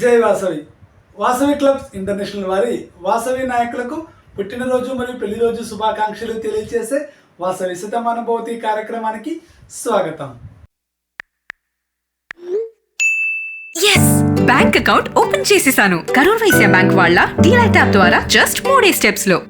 జై Vasavi. Vasavi clubs international వారి వాసవి నాయకులకు పుట్టినరోజు మరియు పెళ్ళి రోజు శుభాకాంక్షలు తెలియజేసే వాసవి శతమానుభవతి కార్యక్రమానికి స్వాగతం. ఎస్ బ్యాంక్ అకౌంట్ ఓపెన్ చేసేసాను. కరూర్ వైశ్య బ్యాంక్ వాళ్ళ డీలైట్ యాప్ ద్వారా జస్ట్ మూడే స్టెప్స్లో.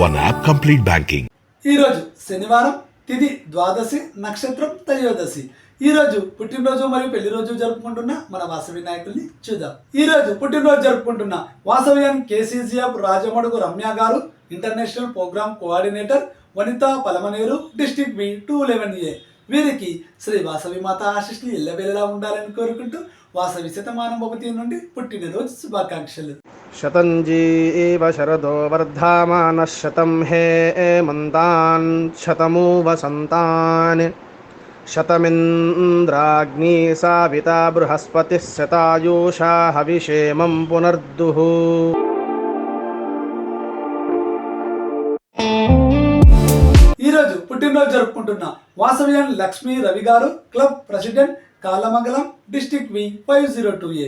One app complete banking ఈరోజు శనివారం తిది ద్వాదశి నక్షత్రం త్రయోదశి. ఈ రోజు పుట్టినరోజు మరియు పెళ్ళి రోజు జరుపుకుంటున్న మన వాసవి నాయకుల్ని చూద్దాం. ఈ రోజు పుట్టినరోజు జరుపుకుంటున్న వాసవ్యాన్ KCGF Rajamadugu Ramya garu international programme coordinator Vanitha Palamaner district B two eleven A. వీరికి శ్రీ వాసవి మాత ఆశిష్లు ఎల్లవెల్లలా ఉండాలని కోరుకుంటూ వాసవి శతమానం భవతి నుండి పుట్టినరోజు శుభాకాంక్షలు. शतञ्जी एव शरदो वर्धामानः शतं हे मन्तान् शतमु वसन्तान् शतमिन्द्राग्नी साविता बृहस्पतिः शतायुषा हविषेमं पुनर्दुः ఈ రోజు పుట్టినరోజు జరుపుకుంటున్న వాసవ్యాన్ లక్ష్మీ రవి గారు club president Kalamangalam district V five zero two A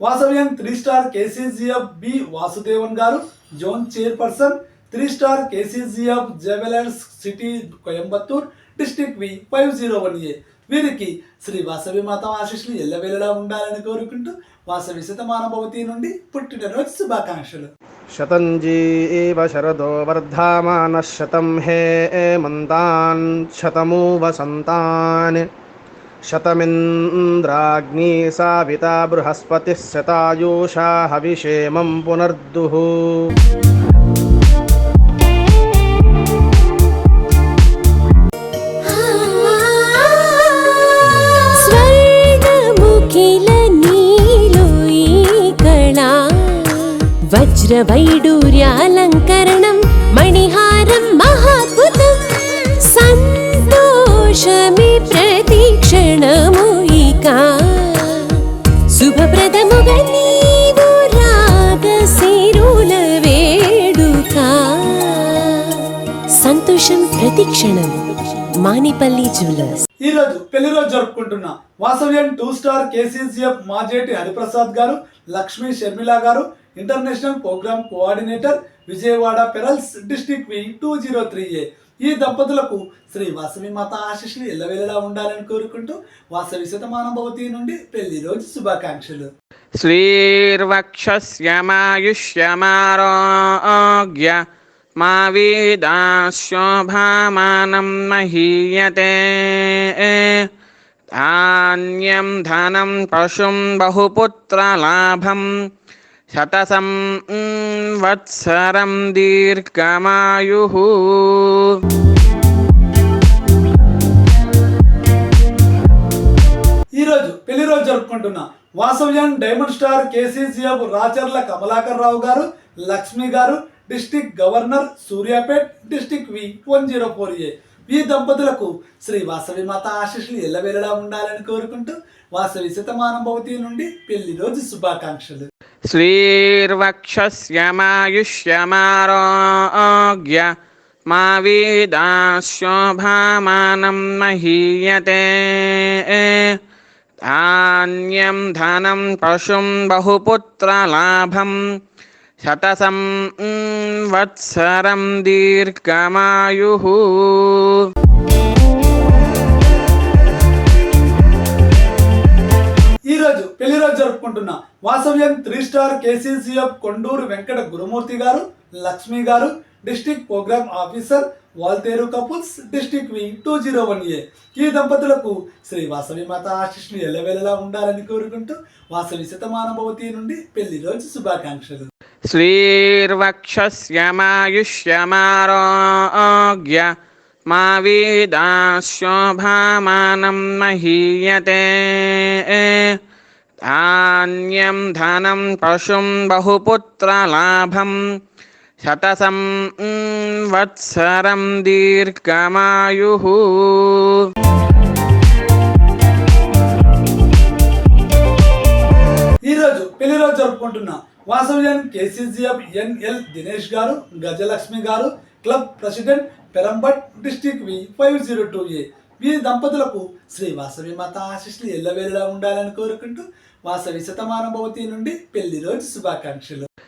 Vasavyam three star KCGF B Vasudevan garu zone chairperson three star KCGF jewellers city Coimbatore district V five zero one A. వీరికి శ్రీ వాసవి మాత ఆశీస్సులు ఎల్లవేళలా ఉండాలని కోరుకుంటూ వాసవి శతమానభవతి నుండి పుట్టినరోజు శుభాకాంక్షలు. శతంజీ శరదో వర్ధమాన శతం హే మంతాన్ శతమూ వసంతాన్ शतमिन्द्राग्नी साविता बृहस्पतिः शतायूषा हविषेमं पुनर्दुः वज्रवैडूर्यालङ्करणम् ఈ రోజు పెళ్ళి రోజు జరుపుకుంటున్న Vasavyam two star KCCF Majeti Hariprasad garu Lakshmi Sharmila garu international programme coordinator Vijayawada pearls district V two zero three A. ఈ దంపతులకు శ్రీ వాసవి మాత ఆశీస్సులు ఎల్లవేళలా ఉండాలని కోరుకుంటూ వాసవి శతమానభవతి నుండి పెళ్ళి రోజు శుభాకాంక్షలు. శ్రీర్వక్ష శ్యమాయుష్యమారోగ్య మా వేదా మహీయతే ధాన్యం ధనం పశుం బహుపుత్రలాభం శతసం వత్సరం దీర్ఘమాయు ఈరోజు పెళ్ళి రోజు జరుపుకుంటున్న Vasavyam diamond star KCCF Racharla Kamalakar Rao garu Lakshmi garu district governor Suryapet district V one zero four A. ఈ దంపతులకు శ్రీ వాసవి మాత ఆశీస్సులు ఎల్లవేళలా ఉండాలని కోరుకుంటూ వాసవి శతమానం భవతి నుండి పెళ్ళి రోజు శుభాకాంక్షలు. శ్రీర్వక్షమాయుష్యమారోగ్య మా వీదాశోభామానం మహీయతే. ధాన్యం ధనం పశుం బహుపుత్రలాభం శతసం వత్సరం దీర్ఘమాయు ఈరోజు పెళ్ళి రోజు జరుపుకుంటున్న వాసవ్యం three star KCCF Konduru Venkata Gurumurthy garu Lakshmi garu district programme officer Waltair couples district V two zero one A. ఈ దంపతులకు శ్రీ వాసవి మాత ఆశిష్లు ఎల్లవేళలా ఉండాలని కోరుకుంటూ వాసవి శతమానభవతి నుండి పెళ్ళి రోజు శుభాకాంక్షలు. శ్రీర్వక్షమాయుష్యమారోగ్య మా వీదాశోభామానం మహీయతే. ధాన్యం ధనం పశుం బహుపుత్రలాభం శతసం వత్సరం దీర్ఘమాయు ఈరోజు పెళ్ళి రోజు జరుపుకుంటున్న వాసవ్యం KCGF NL Dinesh garu Gajalakshmi garu club president పెరంబట్ district V five zero two A వీరి దంపతులకు శ్రీ వాసవి మత ఆశిష్లు ఎల్లవేళలా ఉండాలని కోరుకుంటూ వాసవి శతమానభవతి నుండి పెళ్ళి రోజు శుభాకాంక్షలు.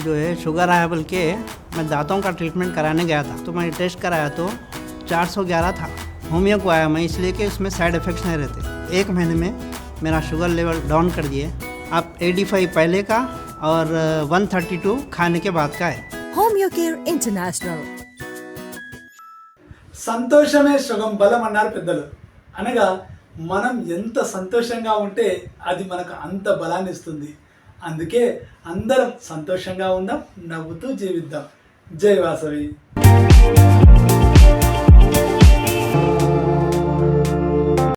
जो है शुगर आया बोल के मैं दांतों का ट्रीटमेंट कराने गया था तो मैंने टेस्ट कराया तो 411 था होमियो को आया मैं इसलिए कि उसमें साइड इफ़ेक्ट्स नहीं रहते एक महीने में मेरा शुगर लेवल डाउन कर दिए अब 85 पहले का और 132 खाने के बाद का है Home Care International సంతోషమే సుగం బలం అన్నారు పెద్దలు అనగా మనం ఎంత సంతోషంగా ఉంటే అది మనకు అంత బలాన్ని ఇస్తుంది అందుకే అందరం సంతోషంగా ఉందాం నవ్వుతూ జీవిద్దాం. జై వాసవి.